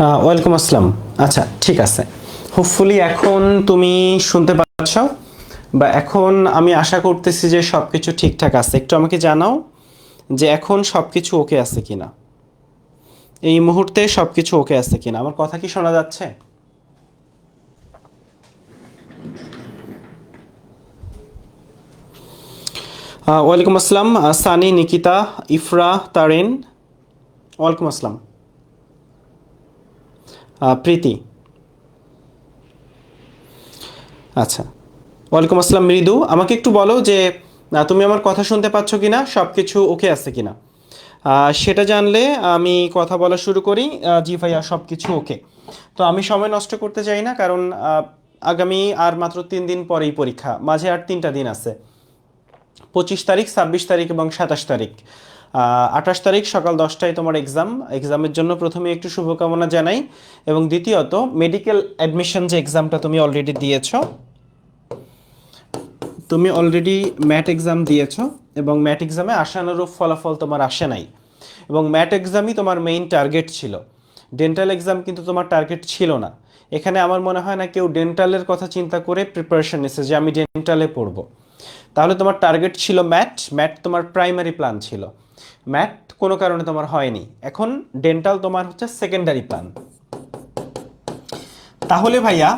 Welcome আসসালাম। আচ্ছা ঠিক আছে। হোপফুলি এখন তুমি শুনতে পাচ্ছ বা এখন আমি আশা করতেছি যে সব কিছু ঠিকঠাক আছে। একটু আমাকে জানাও যে এখন সব কিছু ওকে আছে কিনা। এই মুহূর্তে সব কিছু ওকে আছে কিনা। আমার কথা কি শোনা যাচ্ছে? ওয়ালাইকুম আসসালাম সানি, নিকিতা, ইফরা, তারেন। ওয়ালাইকুম আসসালাম। প্রীতি। আচ্ছা। ওয়ালাইকুম আসসালাম মৃদু। আমাকে একটু বলো যে তুমি আমার কথা শুনতে পাচ্ছ কিনা সব কিছু ওকে আছে কিনা? আহ, সেটা জানলে আমি কথা বলা শুরু করি। জি ভাইয়া সব কিছু ওকে। তো আমি সময় নষ্ট করতে চাই না কারণ আগামী আর মাত্র তিন দিন পরেই পরীক্ষা। মাঝে আর তিনটা দিন আছে। পঁচিশ তারিখ ছাব্বিশ তারিখ এবং সাতাশ তারিখ। আঠাশ তারিখ সকাল দশটায় তোমার এক্সাম এক্সামের জন্য প্রথমে একটু শুভকামনা জানাই। এবং দ্বিতীয়ত মেডিকেল অ্যাডমিশন যে এক্সামটা তুমি অলরেডি দিয়েছ, তুমি অলরেডি ম্যাট এক্সাম দিয়েছ এবং ম্যাট এক্সামে আশানুরূপ ফলাফল তোমার আসে নাই। এবং ম্যাট এক্সামই তোমার মেইন টার্গেট ছিল। ডেন্টাল এক্সাম কিন্তু তোমার টার্গেট ছিল না। এখানে আমার মনে হয় না কেউ ডেন্টালের কথা চিন্তা করে প্রিপারেশন নিছে যে আমি ডেন্টালে পড়ব। তাহলে তোমার টার্গেট ছিল ম্যাট ম্যাট তোমার প্রাইমারি প্ল্যান ছিল। ম্যাট কোনো কারণে তোমার হয়নি। এখন ডেন্টাল তোমার হচ্ছে সেকেন্ডারি প্ল্যান। তাহলে ভাইয়া,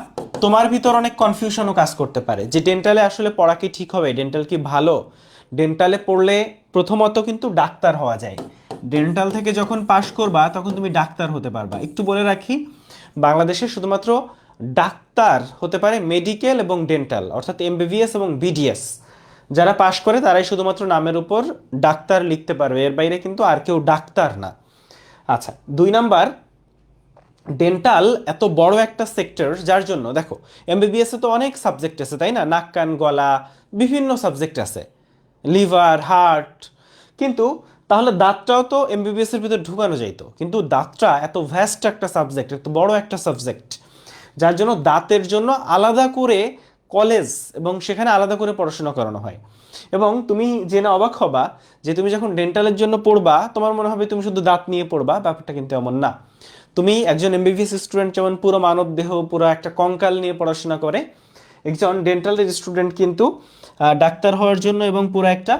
তোমার ভিতর অনেক কনফিউশনও কাজ করতে পারে। যে ডেন্টালে আসলে পড়া কি ঠিক হবে, ডেন্টাল কি ভালো? ডেন্টালে পড়লে প্রথমত কিন্তু ডাক্তার হওয়া যায়। ডেন্টাল থেকে যখন পাশ করবা, তখন তুমি ডাক্তার হতে পারবা। একটু বলে রাখি, বাংলাদেশে শুধুমাত্র ডাক্তার হতে পারে মেডিকেল এবং ডেন্টাল, অর্থাৎ এমবিবিএস এবং বিডিএস। যারা পাশ করে তারাই শুধুমাত্র নামের উপর ডাক্তার লিখতে পারবে। এর বাইরে কিন্তু আর কেউ ডাক্তার না। আচ্ছা দুই নাম্বার ডেন্টাল এত বড় একটা সেক্টর যার জন্য, দেখো এমবিবিএস তো অনেক সাবজেক্ট আছে, তাই না? নাক, কান, গলা, বিভিন্ন সাবজেক্ট আছে। লিভার, হার্ট, কিন্তু তাহলে দাঁতটাও তো এমবিবিএস এর ভিতরে ঢুকানো যাইতো। কিন্তু দাঁতটা এত ভ্যাস্ট একটা সাবজেক্ট এত বড় একটা সাবজেক্ট যার জন্য দাঁতের জন্য আলাদা করে কলেজ এবং সেখানে আলাদা করে পড়াশোনা করানো হয়। এবং তুমি জেনে অবাক হবা যে তুমি যখন ডেন্টালের জন্য পড়বা, তোমার মনে হবে তুমি শুধু দাঁত নিয়ে পড়বা, ব্যাপারটা কিন্তু এমন না। তুমি একজন এমবিবিএস স্টুডেন্ট যেমন পুরো মানব দেহ, পুরো একটা কঙ্কাল নিয়ে পড়াশোনা করে। একজন ডেন্টালের স্টুডেন্ট কিন্তু ডাক্তার হওয়ার জন্য এবং পুরো একটা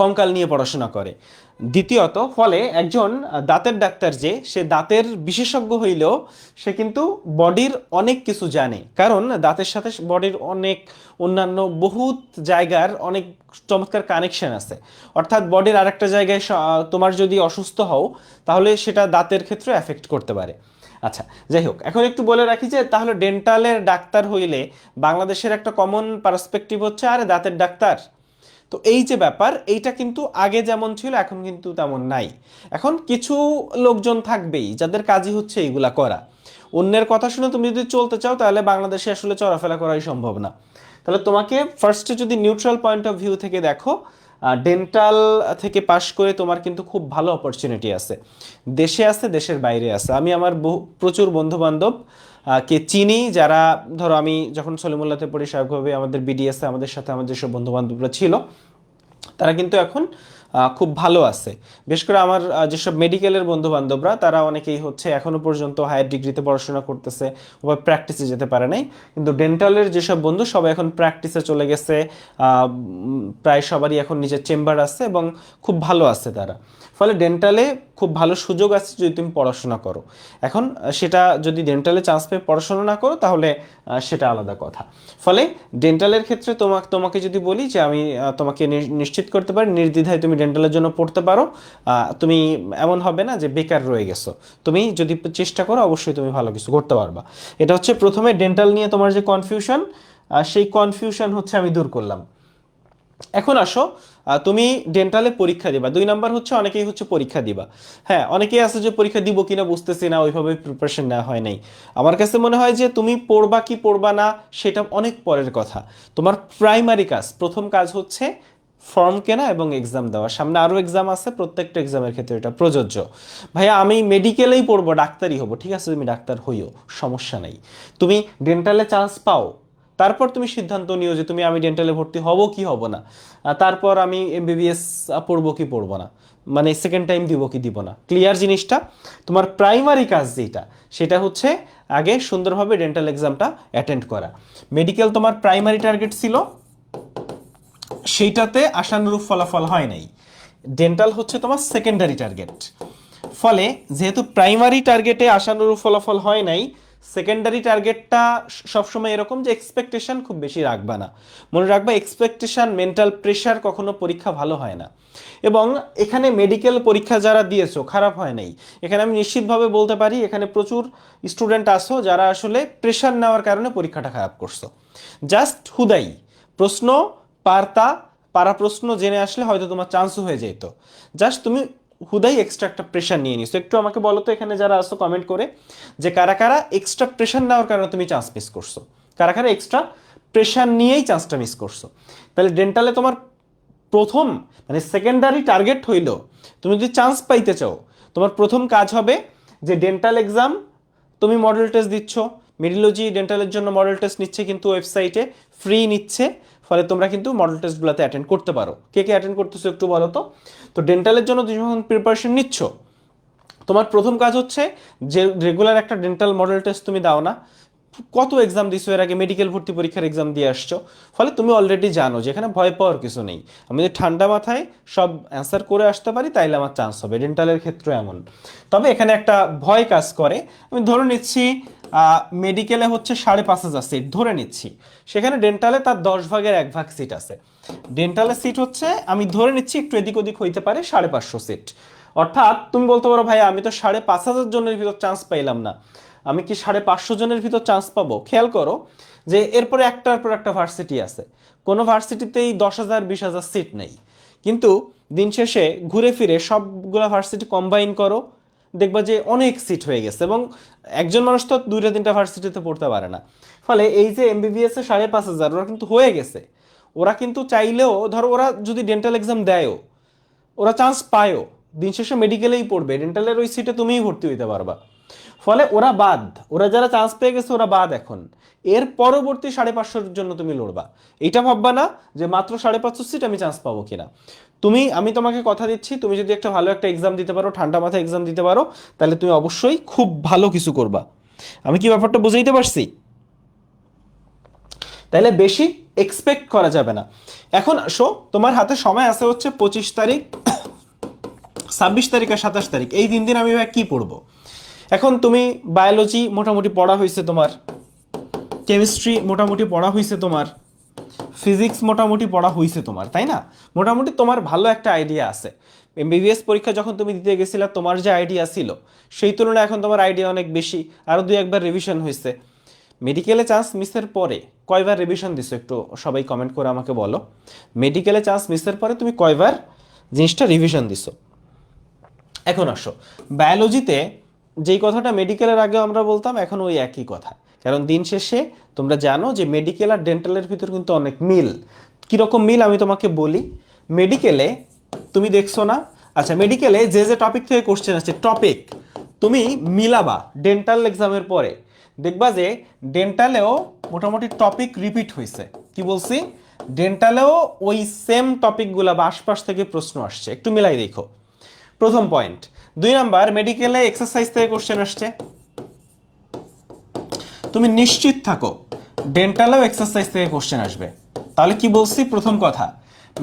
কঙ্কাল নিয়ে পড়াশোনা করে। দ্বিতীয়ত, ফলে একজন দাঁতের ডাক্তার যে, সে দাঁতের বিশেষজ্ঞ হইলেও সে কিন্তু বডির অনেক কিছু জানে। কারণ দাঁতের সাথে বডির অনেক অন্যান্য বহুত জায়গার অনেক চমৎকার কানেকশন আছে। অর্থাৎ বডির আরেকটা জায়গায় তোমার যদি অসুস্থ হও, তাহলে সেটা দাঁতের ক্ষেত্রে এফেক্ট করতে পারে। আচ্ছা যাই হোক, এখন একটু বলে রাখি যে, তাহলে ডেন্টালের ডাক্তার হইলে বাংলাদেশের একটা কমন পার্সপেক্টিভ হচ্ছে, আরে দাঁতের ডাক্তার। তো এই যে ব্যাপার, এইটা কিন্তু আগে যেমন ছিল, এখন কিন্তু তেমন নাই। এখন কিছু লোকজন থাকবেই, যাদের কাজই হচ্ছে এইগুলা করা। অন্যের কথা শুনে তুমি যদি চলতে চাও, তাহলে বাংলাদেশে আসলে চলাফেরা করাই সম্ভব না। তাহলে তোমাকে ফার্স্টে যদি নিউট্রাল পয়েন্ট অফ ভিউ থেকে দেখো ডেন্টাল থেকে পাশ করে তোমার কিন্তু খুব ভালো অপরচুনিটি আছে। দেশে আছে, দেশের বাইরে আছে। আমি আমার বহু, প্রচুর বন্ধু বান্ধব কে চিনি, যারা, ধরো আমি যখন সলিমুল্লাতে পড়ি স্বাভাবিকভাবে আমাদের বিডিএসে আমাদের সাথে, আমাদের যেসব বন্ধু বান্ধবরা ছিল, তারা কিন্তু এখন খুব ভালো আছে। বিশেষ করে আমার যেসব মেডিকেলের বন্ধু বান্ধবরা তারা অনেকেই হচ্ছে এখনও পর্যন্ত হায়ার ডিগ্রিতে পড়াশোনা করতেছে বা প্র্যাকটিসে যেতে পারে নাই। কিন্তু ডেন্টালের যেসব বন্ধু, সবাই এখন প্র্যাকটিসে চলে গেছে প্রায় সবারই এখন নিজের চেম্বার আছে এবং খুব ভালো আছে তারা। ফলে ডেন্টালে খুব ভালো সুযোগ আছে যদি তুমি পড়াশোনা করো। এখন সেটা যদি ডেন্টালে চান্স পেয়ে পড়াশোনা না করো, তাহলে সেটা আলাদা কথা। ফলে ডেন্টালের ক্ষেত্রে তোমাকে তোমাকে যদি বলি যে আমি তোমাকে নিশ্চিত করতে পারি, নির্দ্বিধায় তুমি ডেন্টালের জন্য পড়তে পারো। তুমি এমন হবে না যে বেকার রয়ে গেছো। তুমি যদি চেষ্টা করো, অবশ্যই তুমি ভালো কিছু করতে পারবা। এটা হচ্ছে প্রথমে ডেন্টাল নিয়ে তোমার যে কনফিউশন সেই কনফিউশন হচ্ছে আমি দূর করলাম। এখন আসো তুমি ডেন্টালে পরীক্ষা দিবা। দুই নাম্বার হচ্ছে অনেকেই হচ্ছে পরীক্ষা দিবা। হ্যাঁ অনেকেই আছে যে পরীক্ষা দিব কিনা বুঝতেছি না, ওইভাবে প্রিপারেশন নেওয়া হয় নাই। আমার কাছে মনে হয় যে তুমি পড়বা কি পড়বা না, সেটা অনেক পরের কথা। তোমার প্রাইমারি কাজ, প্রথম কাজ হচ্ছে ফর্ম কেনা এবং এক্সাম দেওয়া। সামনে আরও এক্সাম আছে, প্রত্যেকটা এক্সামের ক্ষেত্রে এটা প্রযোজ্য। ভাইয়া, আমি মেডিকেলেই পড়ব, ডাক্তারই হব, ঠিক আছে? তুমি ডাক্তার হইও, সমস্যা নেই। তুমি ডেন্টালে চান্স পাও, তারপর তুমি সিদ্ধান্ত নিও যে তুমি আমি ডেন্টালে ভর্তি হব কি হব না। তারপর আমি এম এমবিবিএস পড়ব কি পড়ব না। মানে সেকেন্ড টাইম দিব কি দিব না। ক্লিয়ার জিনিসটা, তোমার প্রাইমারি কাজ যেটা, সেটা হচ্ছে আগে সুন্দরভাবে ডেন্টাল এক্সামটা অ্যাটেন্ড করা। মেডিকেল তোমার প্রাইমারি টার্গেট ছিল সেইটাতে আশানুরূপ ফলাফল হয় নাই। ডেন্টাল হচ্ছে তোমার সেকেন্ডারি টার্গেট ফলে যেহেতু প্রাইমারি টার্গেটে আশানুরূপ ফলাফল হয় নাই সেকেন্ডারি টার্গেটটা সবসময় এরকম যে এক্সপেকটেশন খুব বেশি রাখবা না। মনে রাখবা এক্সপেকটেশন মেন্টাল প্রেশার কখনো পরীক্ষা ভালো হয় না। এবং এখানে মেডিকেল পরীক্ষা যারা দিয়েছ, খারাপ হয় নাই। এখানে আমি নিশ্চিতভাবে বলতে পারি, এখানে প্রচুর স্টুডেন্ট আসো যারা আসলে প্রেশার নেওয়ার কারণে পরীক্ষাটা খারাপ করছ। জাস্ট হুদাই। প্রশ্ন পারতা পারা প্রশ্ন জেনে আসলে হয়তো তোমার চান্সও হয়ে যেত জাস্ট তুমি হুদাই এক্সট্রা একটা প্রেশার নিয়ে নিছো। একটু আমাকে বলো তো, এখানে যারা আসো কমেন্ট করে, যে কারা কারা এক্সট্রা প্রেশার নেওয়ার কারণে তুমি চান্স মিস করছ? কারা কারা এক্সট্রা প্রেশার নিয়েই চান্সটা মিস করছ? তাহলে ডেন্টালে তোমার প্রথম মানে সেকেন্ডারি টার্গেট হইল, তুমি যদি চান্স পাইতে চাও, তোমার প্রথম কাজ হবে যে ডেন্টাল এক্সাম তুমি মডেল টেস্ট দিচ্ছ। মেডিলজি ডেন্টালের জন্য মডেল টেস্ট নিচ্ছে, কিন্তু ওয়েবসাইটে ফ্রি নিচ্ছে। ফলে তোমরা কিন্তু মডেল টেস্টগুলোতে অ্যাটেন্ড করতে পারো। কে কে অ্যাটেন্ড করতেছো একটু বলো তো? তো ডেন্টালের জন্য তুমি যখন প্রিপারেশন নিচ্ছ। তোমার প্রথম কাজ হচ্ছে যে রেগুলার একটা ডেন্টাল মডেল টেস্ট তুমি দাও না। কত এক্সাম দিছো, এর আগে মেডিকেল ভর্তি পরীক্ষার এক্সাম দিয়ে আসছো। ফলে তুমি অলরেডি জানো যে এখানে ভয় পাওয়ার কিছু নেই। আমি যদি ঠান্ডা মাথায় সব অ্যান্সার করে আসতে পারি, তাইলে আমার চান্স হবে। ডেন্টালের ক্ষেত্রে এমন। তবে এখানে একটা ভয় কাজ করে। আমি ধরে নিচ্ছি মেডিকেলে হচ্ছে সাড়ে পাঁচ হাজার সিট ধরে নিচ্ছি। সেখানে ডেন্টালে তার দশ ভাগের এক ভাগ সিট আছে। ডেন্টালের সিট হচ্ছে, আমি ধরে নিচ্ছি, একটু এদিক ওদিক হইতে পারে সাড়ে পাঁচশো সিট অর্থাৎ তুমি বলতে পারো ভাই আমি তো সাড়ে পাঁচ হাজার জনের ভিতর চান্স পাইলাম না। আমি কি সাড়ে পাঁচশো জনের ভিতর চান্স পাবো? খেয়াল করো যে এরপরে একটার পর একটা ভার্সিটি আছে। কোনো ভার্সিটিতেই দশ হাজার, বিশ হাজার সিট নেই। কিন্তু দিন শেষে ঘুরে ফিরে সবগুলা ভার্সিটি কম্বাইন করো দেখবা যে অনেক সিট হয়ে গেছে এবং একজন মানুষ তো দুইটা, তিনটা ভার্সিটিতে পড়তে পারে না। ফলে এই যে এমবিবিএস এ সাড়ে পাঁচ হাজার, ওরা কিন্তু হয়ে গেছে। ওরা কিন্তু চাইলেও, ধরো ওরা যদি ডেন্টাল এক্সাম দেয়ও, ওরা চান্স পায়ও, দিন শেষে মেডিকেলেই পড়বে ডেন্টালের ওই সিটে তুমিই ভর্তি হইতে পারবা। ফলে ওরা বাদ, ওরা যারা চান্স পেয়ে গেছে ওরা বাদ এখন। এর পরবর্তী সাড়ে পাঁচশোর জন্য তুমি লড়বা। এইটা ভাববা না যে মাত্র সাড়ে পাঁচশো সিট আমি চান্স পাবো কিনা। তুমি, আমি তোমাকে কথা দিচ্ছি, তুমি যদি একটা ভালো একটা এক্সাম দিতে পারো, ঠান্ডা মাথায় এক্সাম দিতে পারো, তাহলে তুমি অবশ্যই খুব ভালো কিছু করবা। আমি কি ব্যাপারটা বুঝাইতে পারছি? তাহলে বেশি এক্সপেক্ট করা যাবে না। এখন আসো, তোমার হাতে সময় আছে হচ্ছে পঁচিশ তারিখ, ছাব্বিশ তারিখ আর সাতাশ তারিখ। এই তিন দিন আমি ভাই কি পড়ব? এখন তুমি বায়োলজি মোটামুটি পড়া হয়েছে তোমার কেমিস্ট্রি মোটামুটি পড়া হয়েছে তোমার ফিজিক্স মোটামুটি পড়া হয়েছে তোমার, তাই না? মোটামুটি তোমার ভালো একটা আইডিয়া আছে। এমবিবিএস পরীক্ষা যখন তুমি দিতে গেছিলে, তোমার যে আইডিয়া ছিল, সেই তুলনায় এখন তোমার আইডিয়া অনেক বেশি। আরও দুই একবার রিভিশন হয়েছে মেডিকেলে চান্স মিসের পরে কয়বার রিভিশন দিছো একটু সবাই কমেন্ট করে আমাকে বলো। মেডিকেলে চান্স মিসের পরে তুমি কয়বার জিনিসটা রিভিশন দিছো? এখন আসো। বায়োলজিতে যেই কথাটা মেডিকেলের আগে আমরা বলতাম, এখন ওই একই কথা। কারণ দিন শেষে তোমরা জানো যে মেডিকেল আর ডেন্টালের ভিতর কিন্তু অনেক মিল। কীরকম মিল আমি তোমাকে বলি? মেডিকেলে তুমি দেখছ না? আচ্ছা মেডিকেলে যে যে টপিক থেকে কোশ্চেন আছে টপিক তুমি মিলাবা ডেন্টাল এক্সামের পরে। দেখবা যে ডেন্টালেও মোটামুটি টপিক রিপিট হয়েছে কি বলছি? ডেন্টালেও ওই সেম টপিকগুলা বা আশপাশ থেকে প্রশ্ন আসছে। একটু মিলাই দেখো। প্রথম পয়েন্ট দুই নাম্বার মেডিকেলে এক্সারসাইজ থেকে কোশ্চেন আসছে। তুমি নিশ্চিত থাকো ডেন্টালেও এক্সারসাইজ থেকে কোশ্চেন আসবে। তাহলে কি বলছি? প্রথম কথা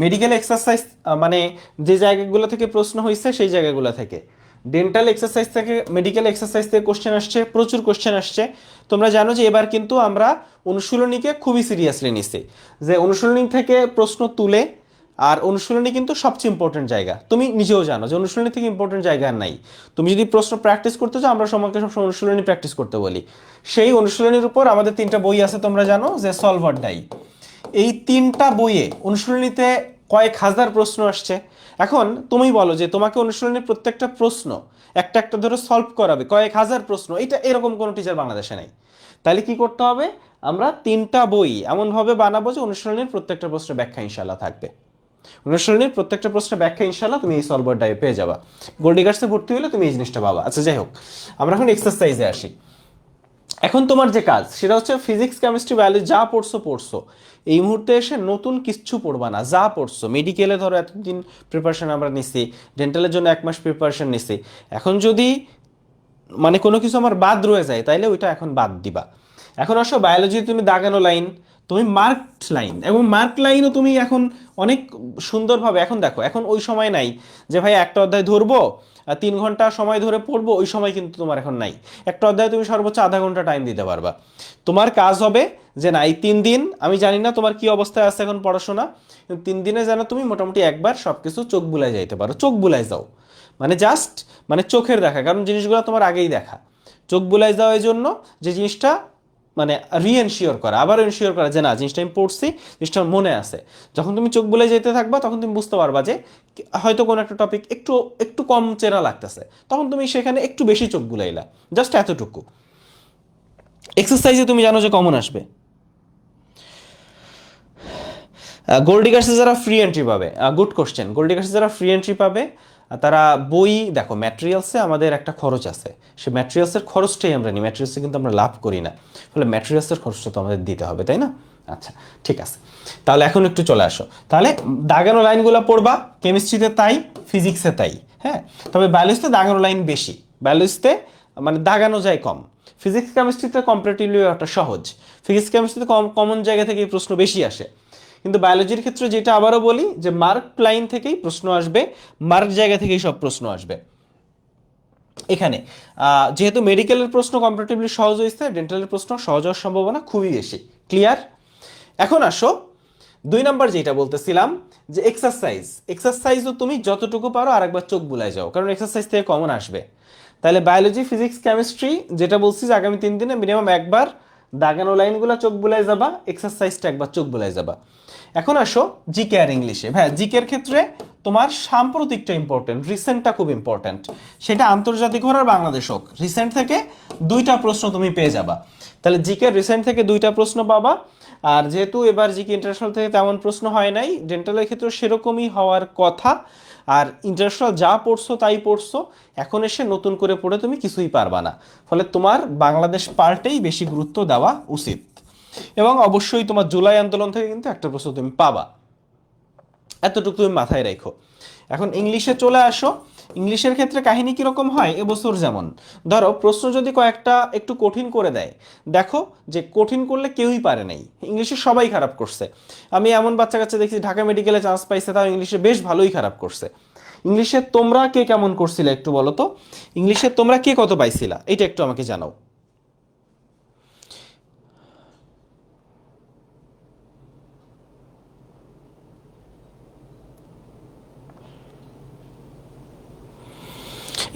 মেডিকেল এক্সারসাইজ মানে যে জায়গাগুলো থেকে প্রশ্ন হয়েছে সেই জায়গাগুলো থেকে। ডেন্টাল এক্সারসাইজ থেকে মেডিকেল এক্সারসাইজ থেকে কোশ্চেন আসছে, প্রচুর কোশ্চেন আসছে। তোমরা জানো যে এবার কিন্তু আমরা অনুশীলনীকে খুবই সিরিয়াসলি নিছি। যে অনুশীলনী থেকে প্রশ্ন তুলে আর অনুশীলনী কিন্তু সবচেয়ে ইম্পর্টেন্ট জায়গা। তুমি নিজেও জানো যে অনুশীলনী থেকে ইম্পর্টেন্ট জায়গা নাই। তুমি যদি প্রশ্ন প্র্যাকটিস করতে চাও, আমরা সবাইকে সবসময় অনুশীলনী প্র্যাকটিস করতে বলি। সেই অনুশীলনীর উপর আমাদের তিনটা বই আছে, তোমরা জানো যে সলভার ডাই এই তিনটা বইয়ে অনুশীলনীতে কয়েক হাজার প্রশ্ন আসছে। এখন তুমি বলো যে তোমাকে অনুশীলনীর প্রত্যেকটা প্রশ্ন একটা একটা ধরে সলভ করাবে, কয়েক হাজার প্রশ্ন, এটা এরকম কোনো টিচার বাংলাদেশে নেই। তাহলে কি করতে হবে? আমরা তিনটা বই এমনভাবে বানাবো যে অনুশীলনীর প্রত্যেকটা প্রশ্নের ব্যাখ্যা ইনশাল্লাহ থাকবে। অনুশীলনীর প্রত্যেকটা প্রশ্নের ব্যাখ্যা ইনশাল্লাহ তুমি এই সলভার ডাই পেয়ে যাবা। গোল্ডিগার্সে ভর্তি হলে তুমি এই জিনিসটা পাবা। আচ্ছা যাই হোক, আমরা এখন এক্সারসাইজে আসি। এখন তোমার যে কাজ, সেটা হচ্ছে ফিজিক্স কেমিস্ট্রি বায়োলজি যা পড়ছো পড়ছো। এই মুহূর্তে এসে নতুন কিচ্ছু পড়বা না, যা পড়ছো। মেডিকেলে ধরো এতদিন প্রিপারেশন আমরা নিছি ডেন্টালের জন্য এক মাস প্রিপারেশন নিছি। এখন যদি মানে কোনো কিছু আমার বাদ রয়ে যায়, তাইলে ওইটা এখন বাদ দিবা। এখন আসো বায়োলজি তুমি দাগানো লাইন তুমি মার্কড লাইন এবং মার্ক লাইনও তুমি এখন অনেক সুন্দরভাবে, এখন দেখো, এখন ওই সময় নাই যে ভাই একটা অধ্যায় ধরবো তিন ঘণ্টা সময় ধরে পড়ব, ওই সময় কিন্তু তোমার এখন নাই। একটা অধ্যায় তুমি সর্বোচ্চ আধা ঘণ্টা টাইম দিতে পারবা। তোমার কাজ হবে যে না, এই তিন দিন, আমি জানি না তোমার কি অবস্থায় আছে এখন পড়াশোনা তিন দিনে যেন তুমি মোটামুটি একবার সব কিছু চোখ বুলাই যাইতে পারো, চোখ বুলাই যাও। মানে জাস্ট মানে চোখের দেখা, কারণ জিনিসগুলো তোমার আগেই দেখা। চোখ বুলাই যাওয়া এই জন্য যে জিনিসটা মানে রিএনশিওর করা আবার এনশিওর করা যে না, জিনিসটা আমি পড়ছি, জিনিসটা মনে আছে। যখন তুমি চোখ বুলাই যেতে থাকবা, তখন তুমি বুঝতে পারবা যে হয়তো কোনো একটা টপিক একটু একটু কম চেনা লাগতেছে। তখন তুমি সেখানে একটু বেশি চোখ বুলাইলা জাস্ট এতটুকু। এক্সারসাইজে তুমি জানো যে কমন আসবে। গোল্ডিগার্সে যারা ফ্রি এন্ট্রি পাবে গুড কোশ্চেন গোল্ডিগার্সে যারা ফ্রি এন্ট্রি পাবে তারা বই, দেখো ম্যাটেরিয়ালসে আমাদের একটা খরচ আছে। সে ম্যাটেরিয়ালসের খরচটাই আমরা নিই। ম্যাটেরিয়ালসে কিন্তু আমরা লাভ করি না। ফলে ম্যাটেরিয়ালসের খরচটা তো আমাদের দিতে হবে, তাই না? আচ্ছা ঠিক আছে। তাহলে এখন একটু চলে আসো। তাহলে দাগানো লাইনগুলো পড়বা। কেমিস্ট্রিতে তাই ফিজিক্সে তাই হ্যাঁ? তবে বায়োলজিতে দাগানো লাইন বেশি। বায়োলজিতে মানে দাগানো যায় কম। ফিজিক্স কেমিস্ট্রিতে কম্পারেটিভলি একটা সহজ। ফিজিক্স কেমিস্ট্রিতে কম কমন জায়গা থেকে প্রশ্ন বেশি আসে। কিন্তু বায়োলজির ক্ষেত্রে যেটা আবারও বলি, যে মার্ক লাইন থেকেই প্রশ্ন আসবে মার্ক জায়গা থেকেই সব প্রশ্ন আসবে। এখানে যেহেতু মেডিকেলের প্রশ্ন কম্পারেটিভলি সহজ হয়েছে ডেন্টালের প্রশ্ন সহজ হওয়ার সম্ভাবনা খুবই বেশি। ক্লিয়ার এখন আসো, দুই নাম্বার যেটা বলতেছিলাম, যে এক্সারসাইজ এক্সারসাইজও তুমি যতটুকু পারো আরেকবার চোখ বুলাই যাও, কারণ এক্সারসাইজ থেকে কমন আসবে। তাহলে বায়োলজি ফিজিক্স কেমিস্ট্রি যেটা বলছি যে আগামী তিন দিনে মিনিমাম একবার দাগানো লাইনগুলো চোখ বুলাই যাবা এক্সারসাইজটা একবার চোখ বুলাই যাবা। এখন আসো জিকে আর ইংলিশে হ্যাঁ জিকের ক্ষেত্রে তোমার সাম্প্রতিকটা ইম্পর্টেন্ট রিসেন্টটা খুব ইম্পর্টেন্ট সেটা আন্তর্জাতিক হোক আর বাংলাদেশ হোক রিসেন্ট থেকে দুইটা প্রশ্ন তুমি পেয়ে যাবা। তাহলে জিকে রিসেন্ট থেকে দুইটা প্রশ্ন পাবা। আর যেহেতু এবার জিকে ইন্টারন্যাশনাল থেকে তেমন প্রশ্ন হয় নাই ডেন্টালের ক্ষেত্রে সেরকমই হওয়ার কথা। আর ইন্টারন্যাশনাল যা পড়ছো তাই পড়ছো, এখন এসে নতুন করে পড়ে তুমি কিছুই পারবা না। ফলে তোমার বাংলাদেশ পার্টেই বেশি গুরুত্ব দেওয়া উচিত। এবং অবশ্যই তোমার জুলাই আন্দোলন থেকে কিন্তু একটা প্রশ্ন তুমি পাবা। এতটুকু তুমি মাথায় রেখো। এখন ইংলিশে চলে আসো। ইংলিশের ক্ষেত্রে কাহিনী কীরকম হয়? এবছর যেমন। ধরো, প্রশ্ন যদি কয়েকটা একটু কঠিন করে দেয়, দেখো যে কঠিন করলে কেউই পারে নাই। ইংলিশে সবাই খারাপ করছে। আমি এমন বাচ্চা কাচ্চা দেখছি, ঢাকা মেডিকেলে চান্স পাইছে, তাও ইংলিশে বেশ ভালোই খারাপ করছে। ইংলিশে তোমরা কে কেমন করছিলে একটু বলো তো? ইংলিশে তোমরা কে কত পাইছিলা? এটা একটু আমাকে জানাও।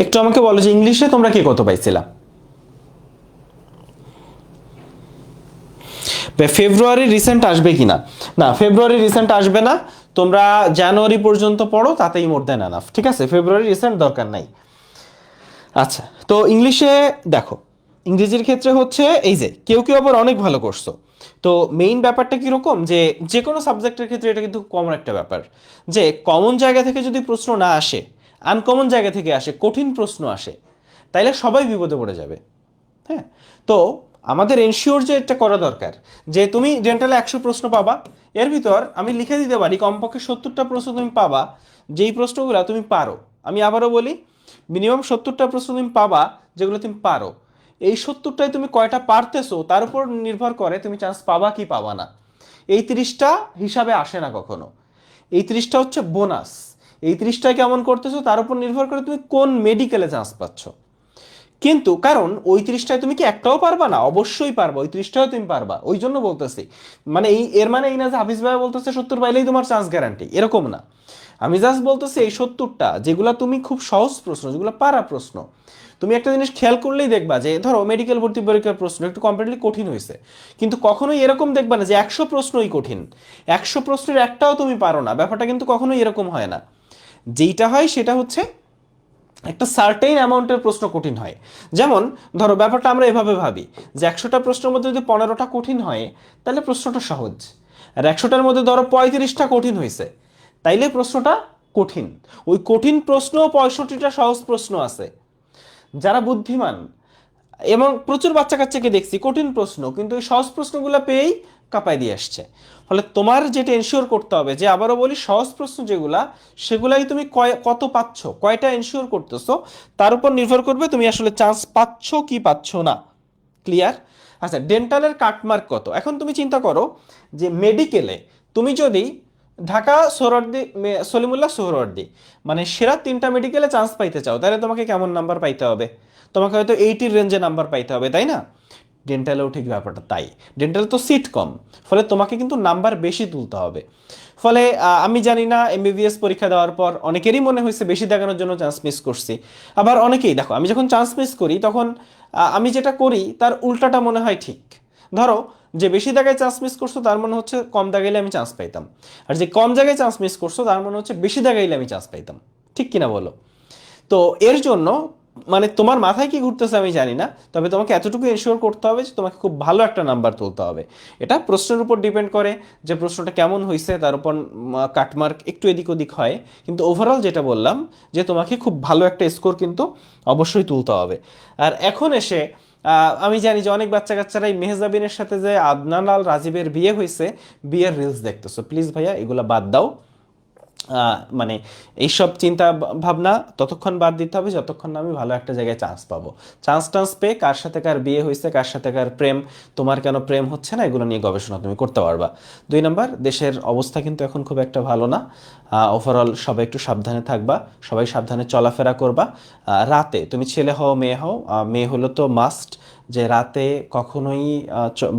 একটু আমাকে বলো যে ইংলিশে তোমরা কি কত পাইছিলা? ফেব্রুয়ারি রিসেন্ট আসবে কিনা? না, ফেব্রুয়ারি রিসেন্ট আসবে না। তোমরা জানুয়ারি পর্যন্ত পড়ো, তাতেই মোর দেন আনাফ ঠিক আছে? ফেব্রুয়ারি রিসেন্ট দরকার নাই। আচ্ছা তো ইংলিশে দেখো, ইংরেজির ক্ষেত্রে হচ্ছে এই যে, কেউ কেউ আবার অনেক ভালো করছ। তো মেইন ব্যাপারটা কীরকম যে যে কোনো সাবজেক্টের ক্ষেত্রে এটা কিন্তু কমন একটা ব্যাপার। যে কমন জায়গা থেকে যদি প্রশ্ন না আসে আনকমন জায়গা থেকে আসে, কঠিন প্রশ্ন আসে। তাইলে সবাই বিপদে পড়ে যাবে। হ্যাঁ? তো আমাদের এনশিওর যে এটা করা দরকার, যে তুমি ডেন্টালে একশো প্রশ্ন পাবা, এর ভিতর আমি লিখে দিতে পারি, কমপক্ষে সত্তরটা প্রশ্ন তুমি পাবা, যেই প্রশ্নগুলো তুমি পারো। আমি আবারও বলি মিনিমাম সত্তরটা প্রশ্ন তুমি পাবা, যেগুলো তুমি পারো। এই সত্তরটায় তুমি কয়টা পারতেছো, তার উপর নির্ভর করে তুমি চান্স পাবা কি পাবা না। এই তিরিশটা হিসাবে আসে না কখনো। এই তিরিশটা হচ্ছে বোনাস এই তিরিশটায় কেমন করতেছো, তার উপর নির্ভর করে তুমি কোন মেডিকেলে চান্স পাচ্ছ। কিন্তু কারণ ওই ত্রিশটায় তুমি কি একটাও পারবা না? অবশ্যই পারবা, ওই তিরিশটাও তুমি পারবা। ওই জন্য বলতেছি মানে এই, এর মানে এই না যে হাফিজ ভাই বলতেছে সত্তর পাইলেই তোমার চান্স গ্যারান্টি এরকম না। আমি জাস্ট বলতেছি এই সত্তরটা, যেগুলো তুমি খুব সহজ প্রশ্ন, যেগুলো পারা প্রশ্ন, তুমি একটা জিনিস খেয়াল করলেই দেখবা যে, ধরো মেডিকেল ভর্তি পরীক্ষার প্রশ্ন একটু কম্পারেটলি কঠিন হয়েছে। কিন্তু কখনোই এরকম দেখবা না যে একশো প্রশ্নই কঠিন। একশো প্রশ্নের একটাও তুমি পারো না, ব্যাপারটা কিন্তু কখনোই এরকম হয় না। যেইটা হয় সেটা হচ্ছে একটা সার্টেইন অ্যামাউন্টের প্রশ্ন কঠিন হয়। যেমন, ধরো ব্যাপারটা আমরা এভাবে ভাবি যে একশোটা প্রশ্নের মধ্যে যদি পনেরোটা কঠিন হয়, তাহলে প্রশ্নটা সহজ। আর একশোটার মধ্যে ধরো পঁয়ত্রিশটা কঠিন হয়েছে, তাইলে প্রশ্নটা কঠিন। ওই কঠিন প্রশ্ন পঁয়ষট্টিটা সহজ প্রশ্ন আছে। যারা বুদ্ধিমান, এবং প্রচুর বাচ্চা কাচ্চাকে দেখছি, কঠিন প্রশ্ন, কিন্তু ওই সহজ প্রশ্নগুলো পেয়েই কাপায় দিয়ে আসছে। ফলে তোমার যেটা এনশিওর করতে হবে, যে আবারও বলি, সহজ প্রশ্ন যেগুলা, সেগুলাই তুমি কয়, কত পাচ্ছ, কয়টা এনশিওর করতেছো, তার উপর নির্ভর করবে তুমি আসলে চান্স পাচ্ছ কি পাচ্ছ না। ক্লিয়ার আচ্ছা ডেন্টালের কাটমার্ক কত? এখন তুমি চিন্তা করো যে মেডিকেলে তুমি যদি ঢাকা সোহরার্দি মে- সলিমুল্লাহ সোহরার্দি মানে সেরা তিনটা মেডিকেলে চান্স পাইতে চাও, তাহলে তোমাকে কেমন নাম্বার পাইতে হবে? তোমাকে হয়তো এইটির রেঞ্জে নাম্বার পাইতে হবে, তাই না? ডেন্টালেও ঠিক ব্যাপারটা, তাই। ডেন্টাল তো সিট কম, ফলে তোমাকে কিন্তু নাম্বার বেশি তুলতে হবে। ফলে আমি জানি না এমবিবিএস পরীক্ষা দেওয়ার পর অনেকেরই মনে হয়েছে বেশি দেখানোর জন্য চান্স মিস করছি। আবার অনেকেই, দেখো, আমি যখন চান্স মিস করি, তখন আমি যেটা করি, তার উল্টাটা মনে হয় ঠিক। ধরো, যে বেশি জায়গায় চান্স মিস করছ, তার মনে হচ্ছে কম জায়গায় আমি চান্স পাইতাম। আর যে কম জায়গায় চান্স মিস করছ, তার মনে হচ্ছে বেশি জায়গায় আমি চান্স পাইতাম। ঠিক কিনা বলো? তো এর জন্য মানে তোমার মাথায় কি ঘুরতেছে আমি জানি না, তবে তোমাকে এতটুকু এনশিওর করতে হবে যে তোমাকে খুব ভালো একটা নাম্বার তুলতে হবে। এটা প্রশ্নের উপর ডিপেন্ড করে যে প্রশ্নটা কেমন হয়েছে তার উপর কাটমার্ক একটু এদিক ওদিক হয়। কিন্তু ওভারঅল যেটা বললাম, যে তোমাকে খুব ভালো একটা স্কোর কিন্তু অবশ্যই তুলতে হবে। আর এখন এসে আমি জানি যে অনেক বাচ্চা কাচ্চারাই মেহজাবিনের সাথে যে আদনান আল রাজীবের বিয়ে হয়েছে বিয়ের রিলস দেখতেছো। প্লিজ ভাইয়া, এগুলা বাদ দাও। মানে এইসব চিন্তা ভাবনা ততক্ষণ বাদ দিতে হবে যতক্ষণ না আমি ভালো একটা জায়গায় চান্স পাবো। চান্স টান্স পেয়ে কার সাথে কার বিয়ে হয়েছে, কার সাথে কার প্রেম, তোমার কেন প্রেম হচ্ছে না, এগুলো নিয়ে গবেষণা তুমি করতে পারবা। দুই নম্বর, দেশের অবস্থা কিন্তু এখন খুব একটা ভালো না। ওভারঅল সবাই একটু সাবধানে থাকবা, সবাই সাবধানে চলাফেরা করবা। রাতে, তুমি ছেলে হও, মেয়ে হও মেয়ে হলো তো মাস্ট যে রাতে কখনোই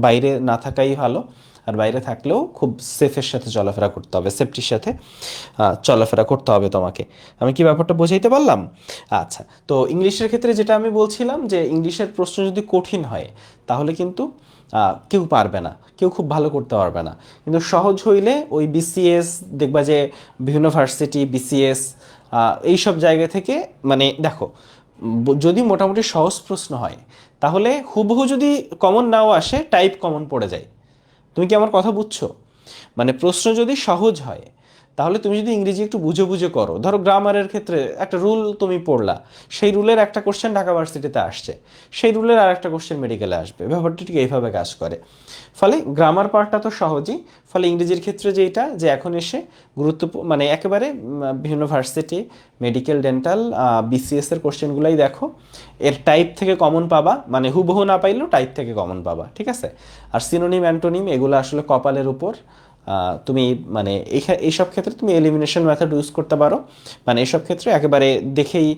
বাইরে না থাকাই ভালো। আর বাইরে থাকলেও খুব সেফের সাথে চলাফেরা করতে হবে সেফটির সাথে চলাফেরা করতে হবে তোমাকে। আমি কি ব্যাপারটা বোঝাইতে পারলাম? আচ্ছা তো ইংলিশের ক্ষেত্রে যেটা আমি বলছিলাম যে ইংলিশের প্রশ্ন যদি কঠিন হয়, তাহলে কিন্তু কেউ পারবে না, কেউ খুব ভালো করতে পারবে না। কিন্তু সহজ হইলে ওই বিসিএস দেখবা যে বিভিন্ন ভার্সিটি বিসিএস এইসব জায়গা থেকে মানে দেখো যদি মোটামুটি সহজ প্রশ্ন হয়, তাহলে হুবহু যদি কমন নাও আসে টাইপ কমন পড়ে যায়। তুমি কি আমার কথা বুঝছ? মানে প্রশ্ন যদি সহজ হয় তাহলে তুমি যদি ইংরেজি একটু বুঝে বুঝে করো, ধরো গ্রামারের ক্ষেত্রে একটা রুল তুমি পড়লা, সেই রুলের একটা কোশ্চেন ঢাকা ভার্সিটিতে আসছে, সেই রুলের আর একটা কোশ্চেন মেডিকেলে আসবে, ব্যাপারটা ঠিক এইভাবে কাজ করে। ফলে গ্রামার পার্টটা তো সহজই, ফলে ইংরেজির ক্ষেত্রে যেটা যে এখন এসে গুরুত্বপূর্ণ মানে একেবারে বিভিন্ন ভার্সিটি মেডিকেল ডেন্টাল বিসিএস এর কোশ্চেনগুলাই দেখো, এর টাইপ থেকে কমন পাবা মানে হুবহু না পাইলেও টাইপ থেকে কমন পাবা, ঠিক আছে? আর সিনোনিম অ্যান্টোনিম এগুলো আসলে কপালের উপর তুমি মানে এইসব ক্ষেত্রে তুমি এলিমিনেশন মেথড ইউজ করতে পারো। মানে এইসব ক্ষেত্রে একেবারে দেখেই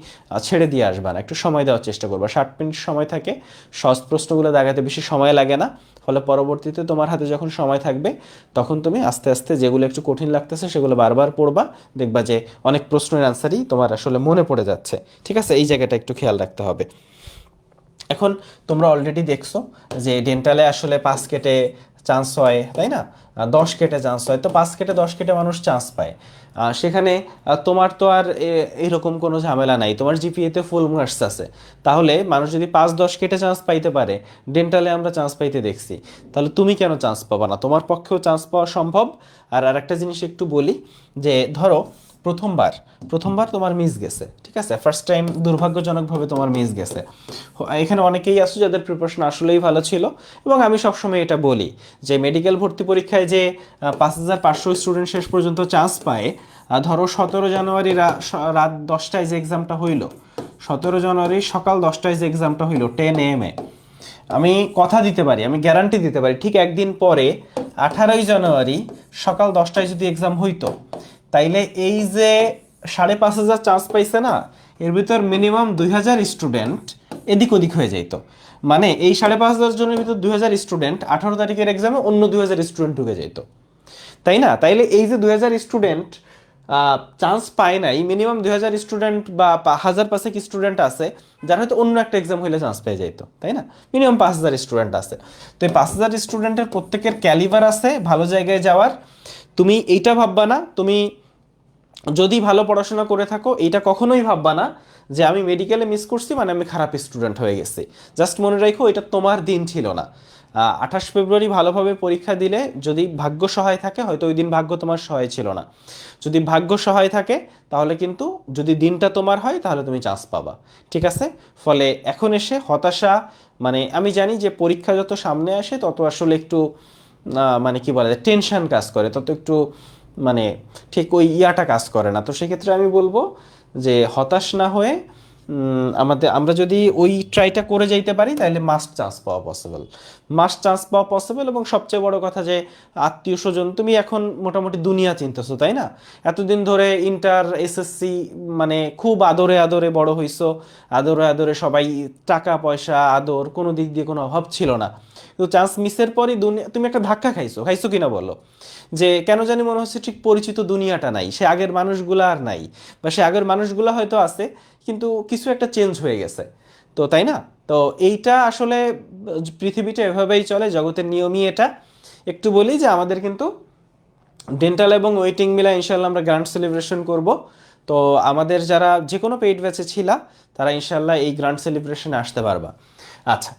ছেড়ে দিয়ে আসবা না। একটু সময় দেওয়ার চেষ্টা করবা। ষাট মিনিট সময় থাকে। সহজ প্রশ্নগুলো দেখাতে বেশি সময় লাগে না। ফলে পরবর্তীতে তোমার হাতে যখন সময় থাকবে, তখন তুমি আস্তে আস্তে যেগুলো একটু কঠিন লাগতেছে, সেগুলো বারবার পড়বা। দেখবা যে অনেক প্রশ্নের অ্যান্সারই তোমার আসলে মনে পড়ে যাচ্ছে। ঠিক আছে? এই জায়গাটা একটু খেয়াল রাখতে হবে। এখন তোমরা অলরেডি দেখছ যে ডেন্টালে আসলে পাঁচ কেটে চান্স হয়, তাই না? দশ কেটে চান্স হয়। তো পাঁচ কেটে দশ কেটে মানুষ চান্স পায়। সেখানে তোমার তো আর এরকম কোনো ঝামেলা নাই। তোমার জিপিএতে ফুল মার্কস আছে। তাহলে মানুষ যদি পাঁচ দশ কেটে চান্স পাইতে পারে ডেন্টালে আমরা চান্স পাইতে দেখছি। তাহলে তুমি কেন চান্স পাবা না? তোমার পক্ষেও চান্স পাওয়া সম্ভব। আর আরেকটা জিনিস একটু বলি, যে ধরো প্রথমবার প্রথমবার তোমার মিস গেছে, ঠিক আছে? ফার্স্ট টাইম দুর্ভাগ্যজনকভাবে তোমার মিস গেছে। এখানে অনেকেই আসো যাদের প্রিপারেশন আসলেই ভালো ছিল এবং আমি সবসময় এটা বলি যে মেডিকেল ভর্তি পরীক্ষায় যে পাঁচ হাজার পাঁচশো স্টুডেন্ট শেষ পর্যন্ত চান্স পায় ধরো সতেরো জানুয়ারি রাত দশটায় যে এক্সামটা হইল, সতেরো জানুয়ারি সকাল দশটায় যে এক্সামটা হইল টেন এম এ। আমি কথা দিতে পারি, আমি গ্যারান্টি দিতে পারি, ঠিক একদিন পরে আঠারোই জানুয়ারি সকাল দশটায় যদি এক্সাম হইতো তাইলে এই যে সাড়ে পাঁচ হাজার চান্স পাইছে না, এর ভিতর মিনিমাম দুই হাজার স্টুডেন্ট এদিক ওদিক হয়ে যাইত। মানে এই সাড়ে পাঁচ হাজার জনের ভিতর দুই হাজার স্টুডেন্ট আঠারো তারিখের এক্সামে অন্য দুই হাজার স্টুডেন্ট ঢুকে যেত তাই না? তাইলে এই যে দুই হাজার স্টুডেন্ট চান্স পায় নাই মিনিমাম দুই হাজার স্টুডেন্ট বা হাজার পাঁচেক স্টুডেন্ট আছে, যার হয়তো অন্য একটা এক্সাম হইলে চান্স পেয়ে যেত তাই না? মিনিমাম পাঁচ হাজার স্টুডেন্ট আছে। তো এই পাঁচ হাজার স্টুডেন্টের প্রত্যেকের ক্যালিভার আছে, ভালো জায়গায় যাওয়ার। তুমি এইটা ভাববা না, তুমি যদি ভালো পড়াশোনা করে থাকো এটা কখনোই ভাববা না যে আমি মেডিকেলে মিস করছি মানে আমি খারাপ স্টুডেন্ট হয়ে গেছি। জাস্ট মনে রাখো, এটা তোমার দিন ছিল না। আঠাশ ফেব্রুয়ারি ভালোভাবে পরীক্ষা দিলে যদি ভাগ্য সহায় থাকে, হয়তো ওই দিন ভাগ্য তোমার সহায় ছিল না। যদি ভাগ্য সহায় থাকে, তাহলে কিন্তু যদি দিনটা তোমার হয়, তাহলে তুমি চান্স পাবা। ঠিক আছে? ফলে এখন এসে হতাশা মানে আমি জানি যে পরীক্ষা যত সামনে আসে, তত আসলে একটু মানে কি বলে টেনশন কাজ করে, তত একটু মানে ঠিক ওই ইয়াটা কাজ করে না। তো সেক্ষেত্রে আমি বলব যে হতাশ না হয়ে আমাদের, আমরা যদি ওই ট্রাইটা করে যাইতে পারি, তাহলে মাস্ট চান্স পাওয়া পসিবল মাস্ট চান্স পাওয়া পসিবল এবং সবচেয়ে বড় কথা যে আত্মীয় স্বজন, তুমি এখন মোটামুটি দুনিয়া চিনতেছো, তাই না? এতদিন ধরে ইন্টার, এসএসসি মানে খুব আদরে আদরে বড় হইছো, আদরে আদরে সবাই টাকা, পয়সা, আদর, কোনো দিক দিয়ে কোনো অভাব ছিল না। তো চান্স মিসের পরই দুনিয়া, তুমি একটা ধাক্কা খাইছো খাইছো কিনা বলো? যে কেন জানি মনে হচ্ছে ঠিক পরিচিত দুনিয়াটা নাই, সে আগের মানুষগুলো আর নাই, বা সে আগের মানুষগুলো হয়তো আছে, কিন্তু কিছু একটা চেঞ্জ হয়ে গেছে। তো তাই না? তো এইটা আসলে পৃথিবীটা এভাবেই চলে, জগতের নিয়মই এটা। একটু বলি যে আমাদের কিন্তু ডেন্টাল এবং ওয়েটিং মিলা ইনশাল্লাহ আমরা গ্র্যান্ড সেলিব্রেশন করব। তো আমাদের যারা যে কোনো পেইড ব্যাচে ছিলা, তারা ইনশাল্লাহ এই গ্র্যান্ড সেলিব্রেশনে আসতে পারবা। আচ্ছা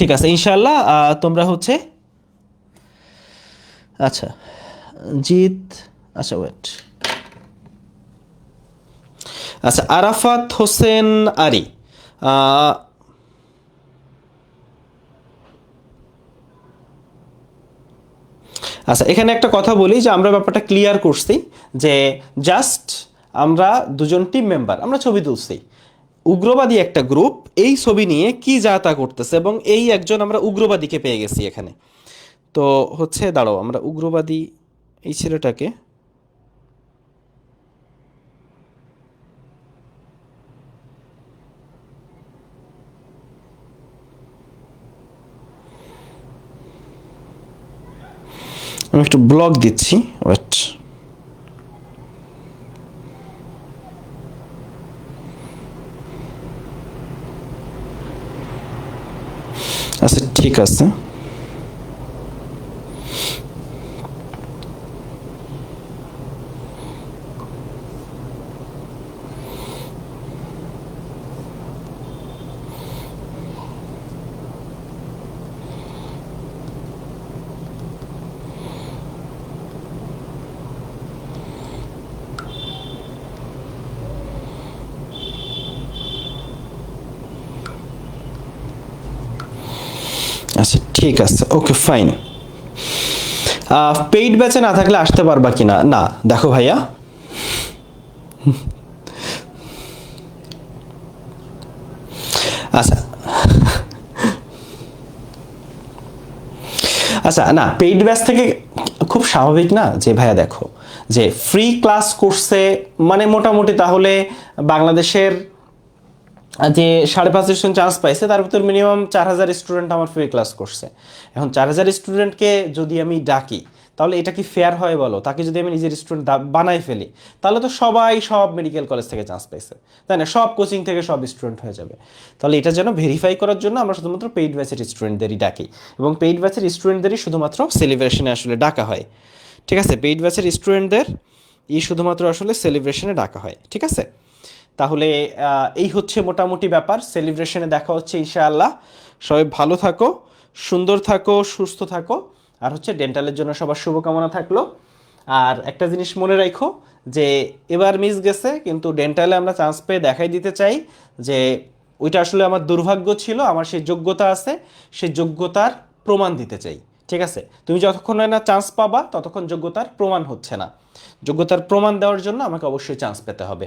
ঠিক আছে ইনশাল্লাহ তোমরা হচ্ছে আচ্ছা জিত আচ্ছা ওয়েট আচ্ছা আরাফাত হোসেন আরি আচ্ছা এখানে একটা কথা বলি যে আমরা ব্যাপারটা ক্লিয়ার করছি যে জাস্ট আমরা দুজন টিম মেম্বার আমরা ছবি তুলছি। উগ্রবাদী একটা গ্রুপ এই ছবি নিয়ে কি যা তা করতেছে এবং এই একজন আমরা উগ্রবাদীকে পেয়ে গেছি এখানে। তো হচ্ছে, দাঁড়াও, আমরা উগ্রবাদী এই ছেলেটাকে আমি একটু ব্লগ দিচ্ছি ওয়েট আচ্ছা ঠিক আছে আচ্ছা ঠিক আছে ওকে ফাইন পেইড ব্যাচে না থাকলে আসতে পারবা কিনা? না না দেখো ভাইয়া। আচ্ছা। আচ্ছা না পেইড ব্যাচ থেকে খুব স্বাভাবিক না? যে ভাইয়া দেখো, যে ফ্রি ক্লাস করছে মানে মোটামুটি তাহলে বাংলাদেশের যে সাড়ে পাঁচ জন চান্স পাইছে, তার ভিতর মিনিমাম চার হাজার স্টুডেন্ট আমার ফ্রি ক্লাস করছে। এখন চার হাজার স্টুডেন্টকে যদি আমি ডাকি, তাহলে এটা কি ফেয়ার হয় বলো? তাকে যদি আমি নিজের স্টুডেন্ট বানাই ফেলি, তাহলে তো সবাই সব মেডিকেল কলেজ থেকে চান্স পাইছে। তাই না? সব কোচিং থেকে সব স্টুডেন্ট হয়ে যাবে। তাহলে এটা যেন ভেরিফাই করার জন্য আমরা শুধুমাত্র পেইড ব্যাচের স্টুডেন্টদেরই ডাকি। এবং পেইড ব্যাচের স্টুডেন্টদেরই শুধুমাত্র সেলিব্রেশনে আসলে ডাকা হয়। ঠিক আছে? পেইড ব্যাচের স্টুডেন্টদের ই শুধুমাত্র আসলে সেলিব্রেশনে ডাকা হয়। ঠিক আছে? তাহলে এই হচ্ছে মোটামুটি ব্যাপার। সেলিব্রেশনে দেখা হচ্ছে ইনশাআল্লাহ। সবাই ভালো থাকো, সুন্দর থাকো, সুস্থ থাকো। আর হচ্ছে ডেন্টালের জন্য সবার শুভকামনা থাকল। আর একটা জিনিস মনে রাখো, যে এবার মিস গেছে, কিন্তু ডেন্টালে আমরা চান্স পেয়ে দেখাই দিতে চাই যে ওইটা আসলে আমার দুর্ভাগ্য ছিল, আমার সেই যোগ্যতা আছে, সেই যোগ্যতার প্রমাণ দিতে চাই। ঠিক আছে? তুমি যতক্ষণ না চান্স পাবা, ততক্ষণ যোগ্যতার প্রমাণ হচ্ছে না। যোগ্যতার প্রমাণ দেওয়ার জন্য আমাকে অবশ্যই চান্স পেতে হবে।